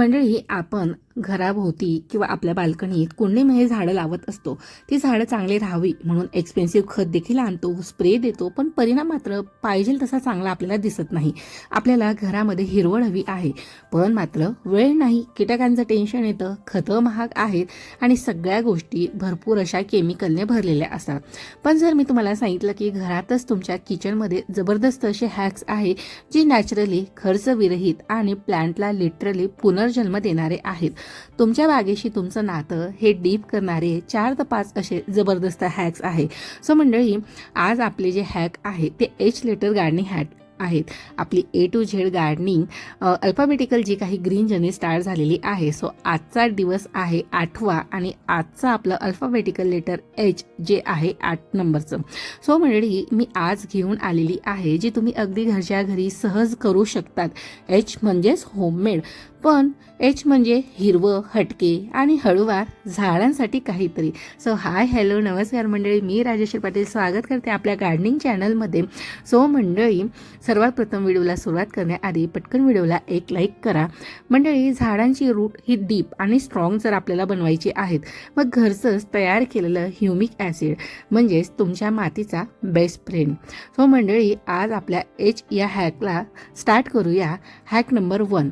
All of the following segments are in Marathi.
मंडळी आपण घराभोवती किंवा आपल्या बाल्कनीत कुंडीमध्ये म्हणजे झाडं लावत असतो. ती झाडं चांगली राहावी म्हणून एक्सपेन्सिव्ह खत देखील आणतो स्प्रे देतो पण परिणाम मात्र पाहिजे तसा चांगला आपल्याला दिसत नाही. आपल्याला घरामध्ये हिरवळ हवी आहे. पण मात्र वेळ नाही कीटकांचं टेन्शन येतं खतं महाग आहेत आणि सगळ्या गोष्टी भरपूर अशा केमिकलने भरलेल्या असतात. पण जर मी तुम्हाला सांगितलं की घरातच तुमच्या किचनमध्ये जबरदस्त असे हॅक्स आहे जी नॅचरली खर्च विरहित आणि प्लांटला लिटरली पुनर्जन्म देणारे आहेत. तुमच्या बागेशी तुमचं नातं हे डीप करणारे चार ते पाच असे जबरदस्त हॅक्स आहे. सो मंडळी आज आपले जे हॅक आहे ते एच लेटर गार्डनिंग हॅक आहेत. आपली A to Z gardening alphabetical जी काही ग्रीन जर्नी स्टार्ट झालेली आहे. सो आजचा दिवस आहे आठवा आणि आजचं आपलं अल्फाबेटिकल लेटर एच जे आहे आठ नंबरचं. सो मंडळी मी आज घेऊन आलेली आहे जी तुम्ही अगदी घरच्या घरी सहज करू शकतात. एच म्हणजेच होममेड पण एच म्हणजे हिरवं हटके आणि हळूवार झाडांसाठी काहीतरी. सो हाय हॅलो नमस्कार मंडळी. मी राजेश्वर पाटील. स्वागत करते आपल्या गार्डनिंग चॅनलमध्ये सो मंडळी सर्वात प्रथम व्हिडिओला सुरुवात करण्याआधी पटकन व्हिडिओला एक लाईक करा. मंडळी झाडांची रूट ही डीप आणि स्ट्रॉंग जर आपल्याला बनवायची आहेत मग घरचंच तयार केलेलं ह्युमिक ॲसिड म्हणजेच तुमच्या मातीचा बेस्ट फ्रेंड सो मंडळी आज आपल्या एच या हॅकला स्टार्ट करूया. हॅक नंबर वन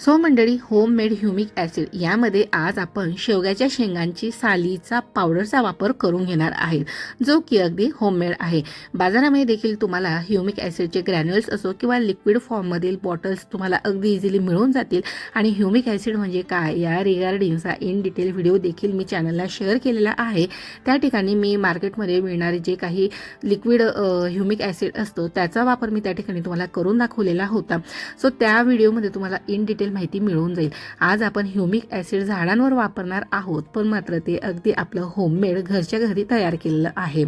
सो मंडळी होम मेड ह्युमिक ॲसिड यामध्ये आज आपण शेवग्याच्या शेंगांची सालीचा पावडरचा वापर करून घेणार आहेत जो की अगदी होममेड आहे. बाजारामध्ये देखील तुम्हाला ह्युमिक ॲसिडचे ग्रॅन्युअल्स असो किंवा लिक्विड फॉर्ममधील बॉटल्स तुम्हाला अगदी इझिली मिळून जातील. आणि ह्युमिक ॲसिड म्हणजे काय या रिगार्डिंगचा इन डिटेल व्हिडिओ देखील मी चॅनलला शेअर केलेला आहे. त्या ठिकाणी मी मार्केटमध्ये मिळणारे जे काही लिक्विड ह्युमिक ॲसिड असतो त्याचा वापर मी त्या ठिकाणी तुम्हाला करून दाखवलेला होता. सो त्या व्हिडिओमध्ये तुम्हाला इन डिटेल माहिती मिळून जाईल. आज आपण ह्युमिक ॲसिड झाडांवर वापरणार आहोत पण मात्र ते अगदी आपलं होममेड घरच्या घरी तयार केलेलं आहे.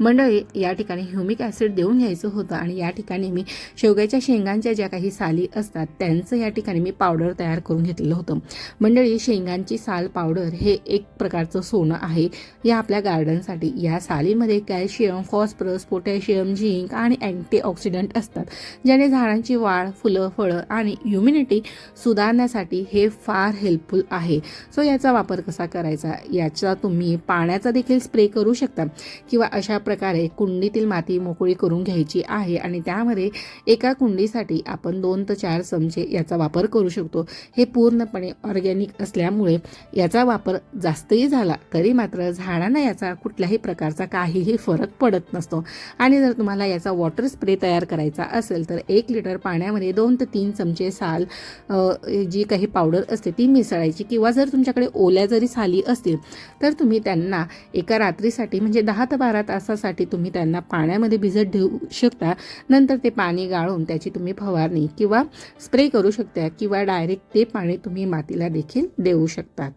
मंडळी या ठिकाणी ह्युमिक ॲसिड देऊन घ्यायचं होतं आणि या ठिकाणी मी शेवग्याच्या शेंगांच्या ज्या काही साली असतात त्यांचं या ठिकाणी मी पावडर तयार करून घेतलेलं होतं. मंडळी शेंगांची साल पावडर हे एक प्रकारचं सोनं आहे. या आपल्या गार्डनसाठी या सालीमध्ये कॅल्शियम फॉस्फरस पोटॅशियम झिंक आणि अँटीऑक्सिडंट असतात ज्याने झाडांची वाढ फुलं फळं आणि इम्युनिटी सुधारण्यासाठी हे फार हेल्पफुल आहे. सो याचा वापर कसा करायचा? याचा तुम्ही पाण्याचा देखील स्प्रे करू शकता. किंवा अशा प्रकारे कुंडीतील माती मोकळी करून घ्यायची आहे आणि त्यामध्ये एका कुंडीसाठी आपण दोन ते चार चमचे याचा वापर करू शकतो. हे पूर्णपणे ऑर्गॅनिक असल्यामुळे याचा वापर जास्तही झाला तरी मात्र झाडांना याचा कुठल्याही प्रकारचा काहीही फरक पडत नसतो. आणि जर तुम्हाला याचा वॉटर स्प्रे तयार करायचा असेल तर एक लिटर पाण्यामध्ये दोन ते तीन चमचे साल जी काही पावडर असते ती मिसळायची किंवा जर तुमच्याकडे ओल्या जरी साली असतील तर तुम्ही त्यांना एका रात्रीसाठी म्हणजे दहा ते बारा तासासाठी तुम्ही त्यांना पाण्यामध्ये भिजत ठेवू शकता. नंतर ते पाणी गाळून त्याची तुम्ही फवारणी किंवा स्प्रे करू शकता किंवा डायरेक्ट ते पाणी तुम्ही मातीला देखील देऊ शकतात.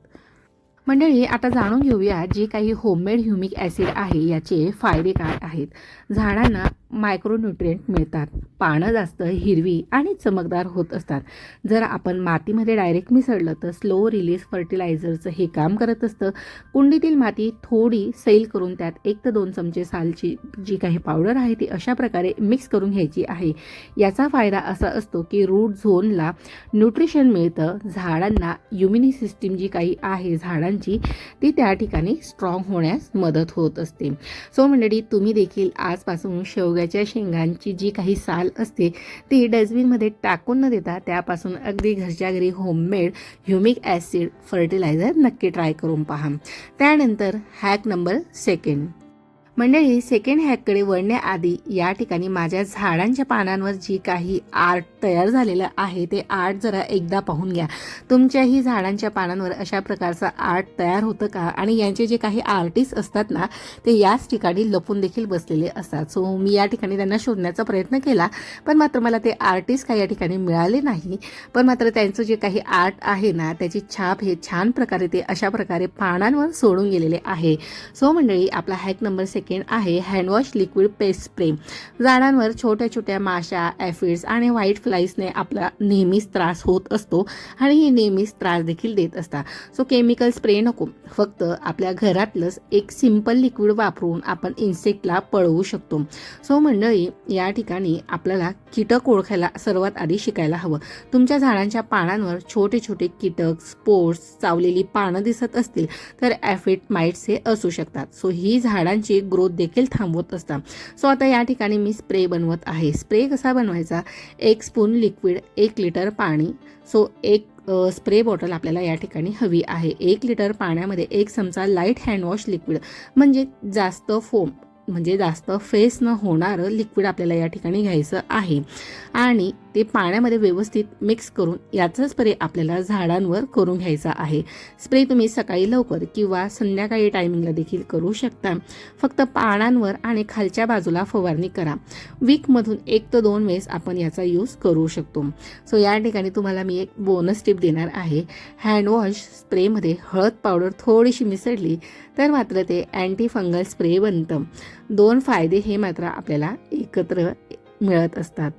मंडळी आता जाणून घेऊया जे काही होममेड ह्युमिक ॲसिड आहे याचे फायदे काय आहेत. झाडांना मायक्रोन्यूट्रियंट मिळतात. पानं जास्त हिरवी आणि चमकदार होत असतात. जर आपण मातीमध्ये डायरेक्ट मिसळलं तर स्लो रिलीज फर्टिलायझरचं हे काम करत असतं. कुंडीतील माती थोडी सैल करून त्यात एक ते दोन चमचे सालची जी काही पावडर आहे ती अशा प्रकारे मिक्स करून घ्यायची आहे. याचा फायदा असा असतो की रूट झोनला न्यूट्रिशन मिळतं. झाडांना युमिनी सिस्टीम जी काही आहे झाडांची ती त्या ठिकाणी स्ट्रॉंग होण्यास मदत होत असते. सो मंडळी तुम्ही देखील आजपासून शेवग्याच्या शेंगांची जी काही साल असते ती डस्टबिनमध्ये टाकून न देता त्यापासून अगदी घरच्या घरी होममेड ह्युमिक ॲसिड फर्टिलायझर नक्की ट्राय करून पहा. त्यानंतर हॅक नंबर सेकंड मंडळी सेकंड हॅककडे वळण्याआधी या ठिकाणी माझ्या झाडांच्या पानांवर जी काही आर्ट तयार झालेलं आहे ते आर्ट जरा एकदा पाहून घ्या. तुमच्याही झाडांच्या पानांवर अशा प्रकारचं आर्ट तयार होतं का? आणि यांचे जे काही आर्टिस्ट असतात ना ते याच ठिकाणी लपून देखील बसलेले असतात. सो मी या ठिकाणी त्यांना शोधण्याचा प्रयत्न केला पण मात्र मला ते आर्टिस्ट काही या ठिकाणी मिळाले नाही. पण मात्र त्यांचं जे काही आर्ट आहे ना त्याची छाप हे छान प्रकारे ते अशा प्रकारे पानांवर सोडून गेलेले आहे. सो मंडळी आपला हॅक नंबर सेकंड सेकंड आहे हँडवॉश लिक्विड पेस्ट स्प्रे झाडांवर छोट्या छोट्या माशा ॲफिड्स आणि व्हाईट फ्लाईजने आपला नेहमीच त्रास होत असतो आणि हे नेहमीच त्रास देखील देत असतात. सो केमिकल स्प्रे नको. फक्त आपल्या घरातलंच एक सिंपल लिक्विड वापरून आपण इन्सेक्टला पळवू शकतो. सो मंडळी या ठिकाणी आपल्याला कीटक ओळखायला सर्वात आधी शिकायला हवं. तुमच्या झाडांच्या पानांवर छोटे छोटे कीटक स्पोर्ट्स चावलेली पानं दिसत असतील तर ॲफिड माइट्स हे असू शकतात. सो ही झाडांची ग्रोथ देखील थांबवत असतात. सो आता या ठिकाणी मी स्प्रे बनवत आहे. स्प्रे कसा बनवायचा? एक स्पून लिक्विड एक लिटर पाणी. सो एक स्प्रे बॉटल आपल्याला या ठिकाणी हवी आहे. एक लिटर पाण्यामध्ये एक चमचा लाइट हँडवॉश लिक्विड म्हणजे जास्त फोम म्हणजे जास्त फेस न होणारं लिक्विड आपल्याला या ठिकाणी घ्यायचं आहे. आणि ते पाण्यामध्ये व्यवस्थित मिक्स करून याचा स्प्रे आपल्याला झाडांवर करून घ्यायचा आहे. स्प्रे तुम्ही सकाळी लवकर किंवा संध्याकाळी टायमिंगला देखील करू शकता. फक्त पानांवर आणि खालच्या बाजूला फवारणी करा. वीकमधून एक ते दोन वेळेस आपण याचा यूज करू शकतो. सो या ठिकाणी तुम्हाला मी एक बोनस टिप देणार आहे. हँडवॉश स्प्रेमध्ये हळद पावडर थोडीशी मिसळली तर मात्र ते अँटी फंगल स्प्रे बनतं. दोन फायदे हे मात्र आपल्याला एकत्र मिळत असतात.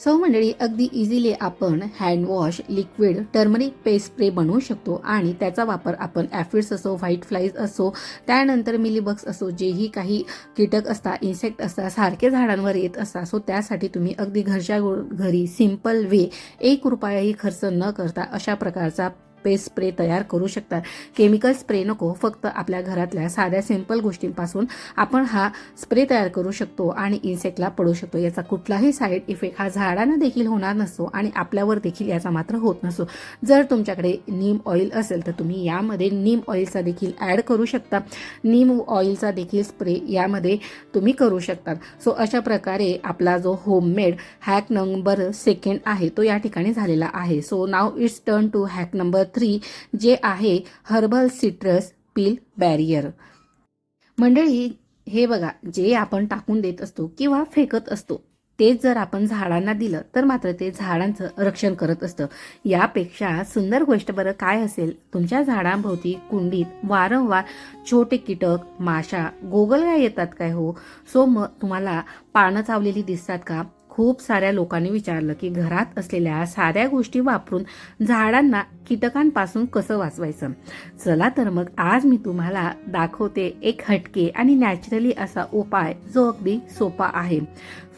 सौ मंडळी अगदी इझिली आपण handwash liquid turmeric paste spray बनवू शकतो आणि त्याचा वापर आपण ॲफिड्स असो व्हाईट फ्लाईज असो त्यानंतर मिलीबग्स असो जेही काही कीटक असतात इन्सेक्ट असतात सारखे झाडांवर येत असतात सो त्यासाठी तुम्ही अगदी घरच्या घरी सिंपल वे एक रुपयाही खर्च न करता अशा प्रकारचा पेस्ट स्प्रे तयार करू शकतात. केमिकल स्प्रे नको फक्त आपल्या घरातल्या साध्या सिंपल गोष्टींपासून आपण हा स्प्रे तयार करू शकतो आणि इन्सेक्टला पडू शकतो. याचा कुठलाही साईड इफेक्ट हा झाडांना देखील होणार नसतो आणि आपल्यावर देखील याचा मात्र होत नसतो. जर तुमच्याकडे नीम ऑइल असेल तर तुम्ही यामध्ये नीम ऑइलचा देखील ॲड करू शकता. नीम ऑइलचा देखील स्प्रे यामध्ये तुम्ही करू शकतात सो अशा प्रकारे आपला जो होममेड हॅक नंबर सेकंड आहे तो या ठिकाणी झालेला आहे. So now it's turn to hack number three जे आहे हर्बल सिट्रस पील बॅरियर. मंडळी हे बघा जे आपण टाकून देत असतो किंवा फेकत असतो तेच जर आपण झाडांना दिलं तर मात्र ते झाडांचं रक्षण करत असतं. यापेक्षा सुंदर गोष्ट बरं काय असेल तुमच्या झाडांभोवती कुंडीत वारंवार छोटे कीटक माशा गोगलगाय येतात काय हो? सो मग तुम्हाला पानं चावलेली दिसतात का? खूप साऱ्या लोकांनी विचारलं की घरात असलेल्या साऱ्या गोष्टी वापरून झाडांना कीटकांपासून कसं वाचवायचं? चला तर मग आज मी तुम्हाला दाखवते एक हटके आणि नॅचरली असा उपाय जो अगदी सोपा आहे.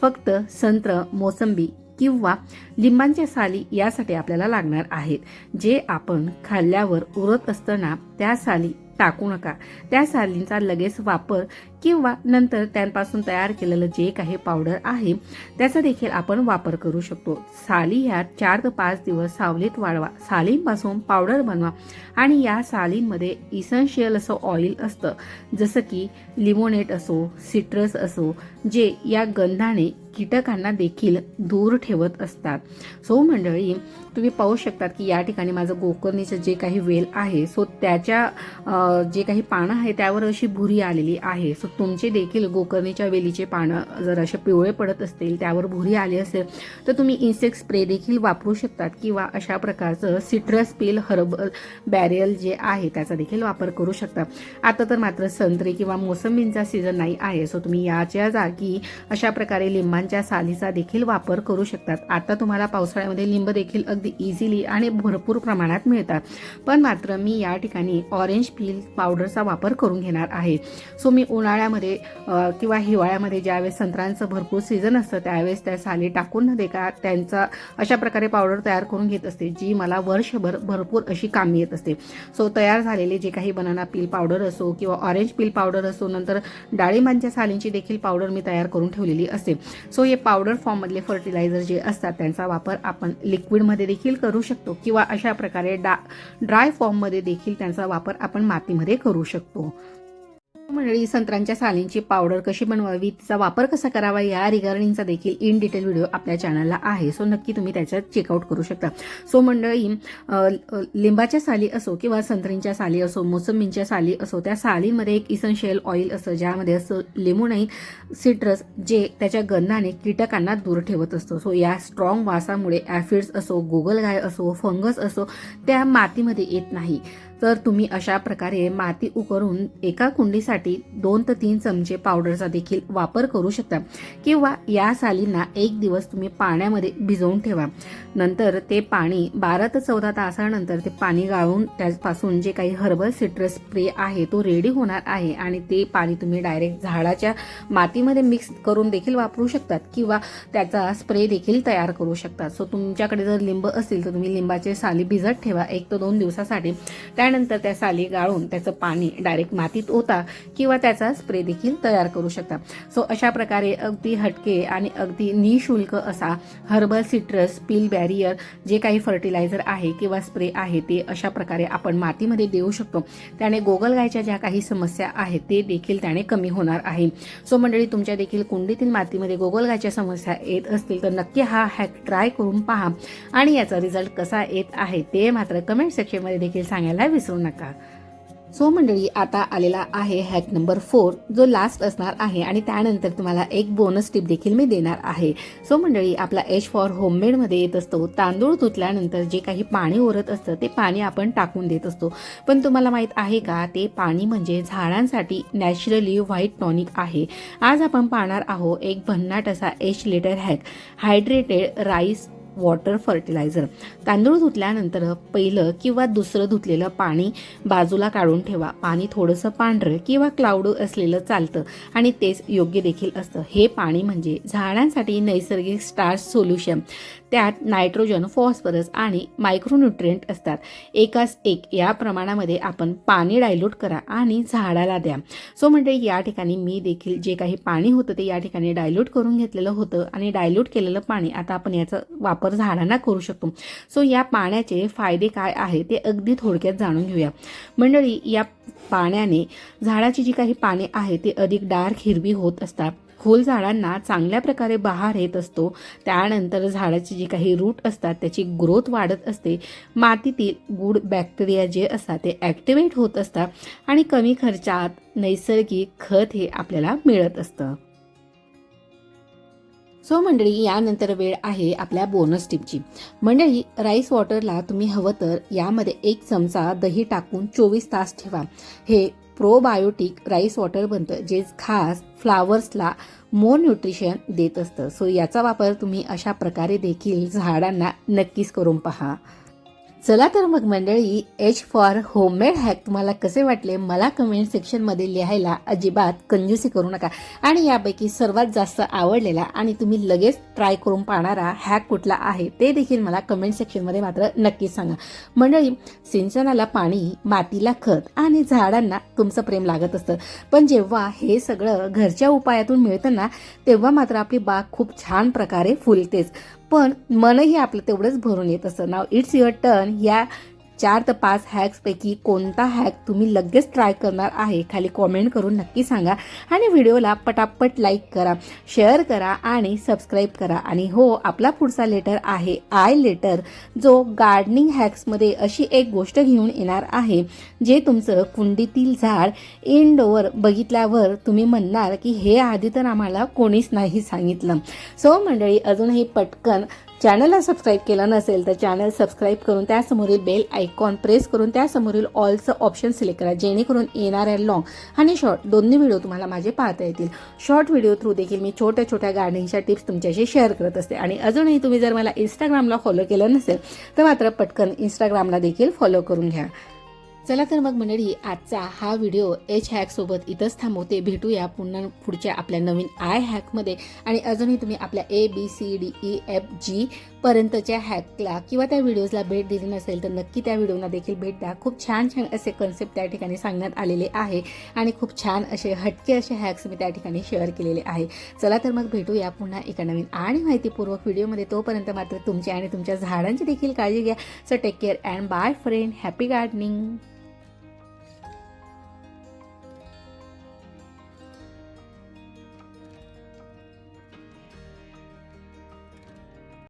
फक्त संत्र मोसंबी किंवा लिंबांच्या साली यासाठी आपल्याला लागणार आहेत. जे आपण खाल्ल्यावर उरत असताना त्या साली टाकू नका. त्या सालींचा लगेच वापर किंवा नंतर त्यांपासून तयार केलेलं जे काही पावडर आहे त्याचा देखील आपण वापर करू शकतो. साली ह्या चार ते पाच दिवस सावलीत वाढवा सालींपासून पावडर बनवा आणि या सालींमध्ये इसेन्शियल असं ऑइल असतं. जसं की लिमोनेट असो सिट्रस असो जे या गंधाने कीटकांना देखील दूर ठेवत असतात. सो मंडळी तुम्ही पाहू शकतात की या ठिकाणी माझं गोकर्णीचं जे काही वेल आहे सो त्याच्या जे काही पानं आहे त्यावर अशी भुरी आलेली आहे. सो तुमचे देखील गोकर्णीच्या वेलीचे पानं जर असे पिवळे पडत असतील त्यावर भुरी आली असेल तर तुम्ही इन्सेक्ट स्प्रे देखील वापरू शकतात किंवा अशा प्रकारचं सिट्रस पील हर्बल बॅरियल जे आहे त्याचा देखील वापर करू शकता. आता तर मात्र संत्रे किंवा मोसंबींचा सीझन नाही आहे सो तुम्ही याच्या जागी अशा प्रकारे लिंबांच्या सालीचा देखील वापर करू शकतात. आता तुम्हाला पावसाळ्यामध्ये लिंब देखील अगदी इझिली आणि भरपूर प्रमाणात मिळतात. पण मात्र मी या ठिकाणी ऑरेंज पील पावडरचा वापर करून घेणार आहे. सो मी उन्हाळ्यामध्ये किंवा हिवाळ्यामध्ये ज्यावेळेस संत्र्यांचं भरपूर सीझन असतं त्यावेळेस त्या साली टाकून न देता त्यांचा अशा प्रकारे पावडर तयार करून घेत असते जी मला वर्षभर भरपूर अशी कामी येत असते. सो तयार झालेले जे काही बनाना पील पावडर असो किंवा ऑरेंज पील पावडर असो नंतर डाळिंबांच्या सालींची देखील पावडर मी तयार करून ठेवलेली असते. सो हे पावडर फॉर्ममधले फर्टिलायझर जे असतात त्यांचा वापर आपण लिक्विडमध्ये देखील करू शकतो किंवा अशा प्रकारे डा ड्राय फॉर्ममध्ये देखील त्यांचा वापर आपण मातीमध्ये करू शकतो. मंडळी संत्रांच्या सालींची पावडर कशी बनवावी तिचा वापर कसा करावा या रिगार्डिंगचा देखील इन डिटेल व्हिडिओ आपल्या चॅनलला आहे. सो नक्की तुम्ही त्याच्यात चेकआउट करू शकता. सो मंडळी लिंबाच्या साली असो किंवा संत्रींच्या साली असो मोसंबींच्या साली असो त्या सालीमध्ये एक इसनशियल ऑइल असतं ज्यामध्ये असं लिमोनाईन सिट्रस जे त्याच्या गंधाने कीटकांना दूर ठेवत असतो. सो या स्ट्रॉंग वासामुळे ॲफिड्स असो गोगलगाय असो फंगस असो त्या मातीमध्ये येत नाही. तर तुम्ही अशा प्रकारे माती उकरून एका कुंडीसाठी दोन ते तीन चमचे पावडरचा देखील वापर करू शकता. किंवा या सालींना एक दिवस तुम्ही पाण्यामध्ये भिजवून ठेवा. नंतर ते पाणी बारा ते चौदा तासानंतर ते पाणी गाळून त्यापासून जे काही हर्बल सिट्रस स्प्रे आहे तो रेडी होणार आहे आणि ते पाणी तुम्ही डायरेक्ट झाडाच्या मातीमध्ये मिक्स करून देखील वापरू शकतात किंवा त्याचा स्प्रे देखील तयार करू शकतात. सो तुमच्याकडे जर लिंब असतील तर तुम्ही लिंबाचे साली भिजत ठेवा. एक ते दोन दिवसासाठी. त्या त्यानंतर त्या साली गाळून त्याचं पाणी डायरेक्ट मातीत ओता किंवा त्याचा स्प्रे देखील तयार करू शकता. सो अशा प्रकारे अगदी हटके आणि अगदी निशुल्क असा हर्बल सिट्रस पील बॅरियर जे काही फर्टिलायझर आहे किंवा स्प्रे आहे ते अशा प्रकारे आपण मातीमध्ये देऊ शकतो. त्याने गोगलगायच्या ज्या काही समस्या आहेत ते देखील त्याने कमी होणार आहे. सो मंडळी तुमच्या देखील कुंडीतील मातीमध्ये गोगलगायच्या समस्या येत असतील तर नक्की हा हॅक ट्राय करून पहा. आणि याचा रिझल्ट कसा येत आहे ते मात्र कमेंट सेक्शनमध्ये देखील सांगायला विसरू नका. सो मंडळी आता आलेला आहे हॅक नंबर फोर जो लास्ट असणार आहे आणि त्यानंतर तुम्हाला एक बोनस टिप देखील मी देणार आहे. सो मंडळी आपला एश फॉर होममेडमध्ये येत असतो. तांदूळ धुतल्यानंतर जे काही पाणी ओरत असतं ते पाणी आपण टाकून देत असतो. पण तुम्हाला माहीत आहे का ते पाणी म्हणजे झाडांसाठी नॅचरली व्हाईट टॉनिक आहे. आज आपण पाहणार आहोत एक भन्नाट असा H letter hack hydrated rice water fertiliser. तांदूळ धुतल्यानंतर पहिलं किंवा दुसरं धुतलेलं पाणी बाजूला काढून ठेवा. पाणी थोडंसं पांढरं किंवा क्लाउड असलेलं चालतं आणि तेच योग्य देखील असतं. हे पाणी म्हणजे झाडांसाठी नैसर्गिक स्टार्च सोल्युशन त्यात नायट्रोजन फॉस्फरस आणि मायक्रोन्युट्रियंट असतात. एकाच एक या प्रमाणामध्ये आपण पाणी डायल्यूट करा आणि झाडाला द्या. सो म्हणजे या ठिकाणी मी देखील जे काही पाणी होतं ते या ठिकाणी डायल्यूट करून घेतलेलं होतं आणि डायल्यूट केलेलं पाणी आता आपण याचा वापर झाडांना करू शकतो. सो या पाण्याचे फायदे काय आहे ते अगदी थोडक्यात जाणून घेऊया. मंडळी या पाण्याने झाडाची जी काही पाने आहे ते अधिक डार्क हिरवी होत असतात. खोल झाडांना चांगल्या प्रकारे बहार येत असतो. त्यानंतर झाडाची जी काही रूट असतात त्याची ग्रोथ वाढत असते. मातीतील गुड बॅक्टेरिया जे असतात ते ॲक्टिवेट होत असतात आणि कमी खर्चात नैसर्गिक खत हे आपल्याला मिळत असतं. सो मंडळी यानंतर वेळ आहे आपल्या बोनस टिपची मंडळी राईस वॉटरला तुम्ही हवं तर यामध्ये एक चमचा दही टाकून चोवीस तास ठेवा. हे प्रोबायोटिक राईस वॉटर बनतं जे खास फ्लावर्सला मोर न्यूट्रिशन देत असतं. सो याचा वापर तुम्ही अशा प्रकारे देखील झाडांना नक्कीच करून पहा. चला तर मग मंडळी एच फॉर होममेड हॅक तुम्हाला कसे वाटले मला कमेंट सेक्शनमध्ये लिहायला अजिबात कंजूसी करू नका. आणि यापैकी सर्वात जास्त आवडलेला आणि तुम्ही लगेच ट्राय करून पाहणारा हॅक कुठला आहे ते देखील मला कमेंट सेक्शनमध्ये मात्र नक्कीच सांगा. मंडळी सिंचनाला पाणी मातीला खत आणि झाडांना तुमचं प्रेम लागत असतं. पण जेव्हा हे सगळं घरच्या उपायातून मिळतं ना तेव्हा मात्र आपली बाग खूप छान प्रकारे फुलतेच. पण मनही आपलं तेवढंच भरून येत असतं. नाव इट्स युअर टर्न या चार ते पाच हॅक्सपैकी कोणता हॅक तुम्ही लगेच ट्राय करणार आहे खाली कॉमेंट करून नक्की सांगा. आणि व्हिडिओला पटापट लाईक करा शेअर करा आणि सबस्क्राईब करा. आणि हो आपला पुढचा लेटर आहे आय लेटर जो गार्डनिंग हॅक्समध्ये अशी एक गोष्ट घेऊन येणार आहे जे तुमचं कुंडीतील झाड इनडोअर बघितल्यावर तुम्ही म्हणणार की हे आधी तर आम्हाला कोणीच नाही सांगितलं. सो मंडळी अजूनही पटकन चॅनलला सबस्क्राईब केलं नसेल तर चॅनल सबस्क्राईब करून त्यासमोरील बेल आयकॉन प्रेस करून त्यासमोरील ऑलचं ऑप्शन सिलेक्ट करा. जेणेकरून येणाऱ्या लॉंग आणि शॉर्ट दोन्ही व्हिडिओ तुम्हाला माझे पाहता येतील. शॉर्ट व्हिडिओ थ्रू देखील मी छोट्या छोट्या गार्डनिंगच्या टिप्स तुमच्याशी शेअर करत असते. आणि अजूनही तुम्ही जर मला इंस्टाग्रामला फॉलो केलं नसेल तर मात्र पटकन इंस्टाग्रामला देखील फॉलो करून घ्या. चला तर मग मंडळी आजचा हा व्हिडिओ एच हॅकसोबत इथंच थांबवते. भेटूया पुन्हा पुढच्या आपल्या नवीन आय हॅकमध्ये आणि अजूनही तुम्ही आपल्या A B C D E F G पर्यंतच्या हॅकला किंवा त्या व्हिडिओजला भेट दिली नसेल तर नक्की त्या व्हिडिओना देखील भेट द्या. खूप छान छान असे कन्सेप्ट त्या ठिकाणी सांगण्यात आलेले आहे. आणि खूप छान असे हटके असे हॅक्स मी त्या ठिकाणी शेअर केलेले आहे. चला तर मग भेटूया पुन्हा एका नवीन आणि माहितीपूर्वक व्हिडिओमध्ये तोपर्यंत मात्र तुमची आणि तुमच्या झाडांची देखील काळजी घ्या. So take care and bye friend happy gardening